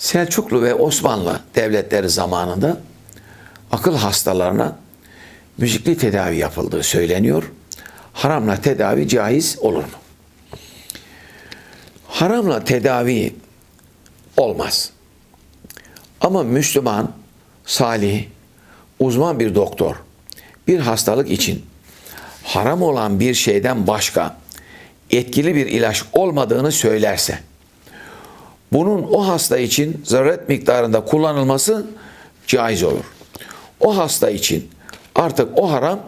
Selçuklu ve Osmanlı devletleri zamanında akıl hastalarına müzikli tedavi yapıldığı söyleniyor. Haramla tedavi caiz olur mu? Haramla tedavi olmaz. Ama Müslüman, salih, uzman bir doktor bir hastalık için haram olan bir şeyden başka etkili bir ilaç olmadığını söylerse bunun o hasta için zaruret miktarında kullanılması caiz olur. O hasta için artık o haram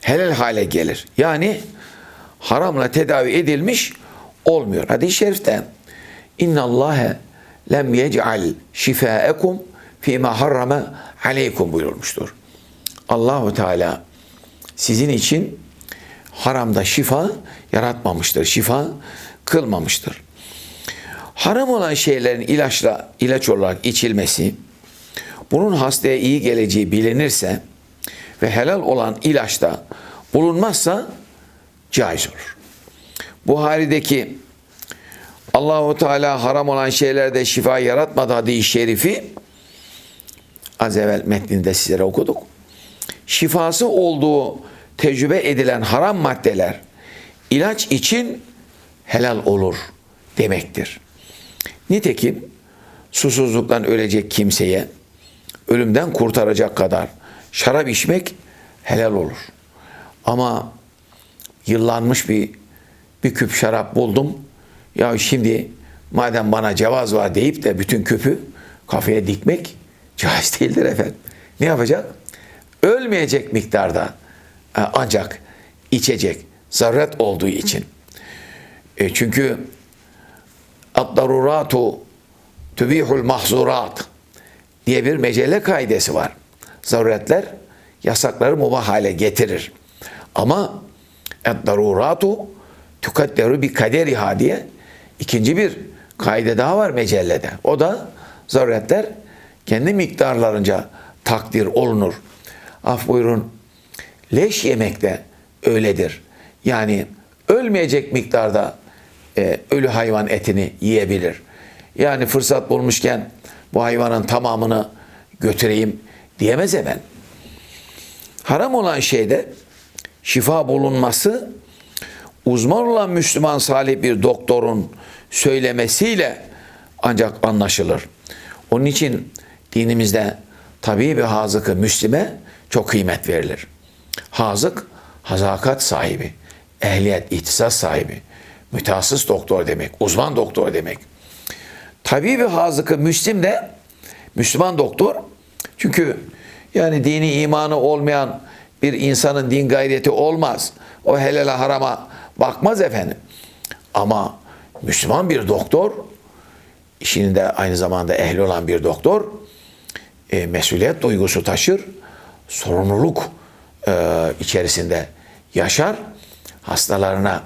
helal hale gelir. Yani haramla tedavi edilmiş olmuyor. Hadis-i şerifte İnna Allahe lem yec'al şifaekum fîmâ harrame aleykum buyurulmuştur. Allahu Teala sizin için haramda şifa yaratmamıştır. Şifa kılmamıştır. Haram olan şeylerin ilaçla ilaç olarak içilmesi, bunun hastaya iyi geleceği bilinirse ve helal olan ilaçta bulunmazsa caiz olur. Buhari'deki Allahu Teala haram olan şeylerde şifa yaratmadı hadis-i şerifi az evvel metninde sizlere okuduk. Şifası olduğu tecrübe edilen haram maddeler ilaç için helal olur demektir. Nitekim susuzluktan ölecek kimseye ölümden kurtaracak kadar şarap içmek helal olur. Ama yıllanmış bir bir küp şarap buldum. Ya şimdi madem bana cevaz var deyip de bütün küpü kafaya dikmek caiz değildir efendim. Ne yapacak? Ölmeyecek miktarda e, ancak içecek zaruret olduğu için. E, çünkü ad-daruratu tübihul mahzurat diye bir mecelle kaidesi var. Zaruretler yasakları mubah hale getirir. Ama ad-daruratu tukadderu bi kaderiha diye ikinci bir kaide daha var mecellede. O da zaruretler kendi miktarlarınca takdir olunur. Af buyurun leş yemek de öyledir. Yani ölmeyecek miktarda e, ölü hayvan etini yiyebilir. Yani fırsat bulmuşken bu hayvanın tamamını götüreyim diyemez hemen. Haram olan şeyde şifa bulunması uzman olan Müslüman salih bir doktorun söylemesiyle ancak anlaşılır. Onun için dinimizde tabii bir hazıkı Müslime çok kıymet verilir. Hazık, hazakat sahibi, ehliyet, ihtisas sahibi, mütehassıs doktor demek, uzman doktor demek. Tabii bir hazıkı Müslim de Müslüman doktor. Çünkü yani dini imanı olmayan bir insanın din gayreti olmaz. O helale harama bakmaz efendim. Ama Müslüman bir doktor, işinin de aynı zamanda ehli olan bir doktor, e, mesuliyet duygusu taşır, sorumluluk e, içerisinde yaşar, hastalarına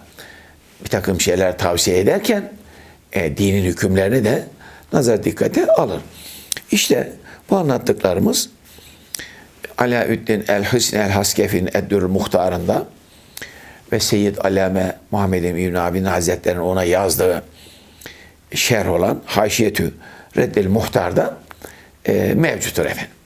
bir takım şeyler tavsiye ederken e, dinin hükümlerini de nazar dikkate alır. İşte bu anlattıklarımız Alaüddin el-Hüsn el-Haskef'in Eddür Muhtarında ve Seyyid Allame Muhammed Emin Abi'nin Hazretleri'nin ona yazdığı şerh olan Haşiyetü Reddel Muhtar'da e, mevcuttur efendim.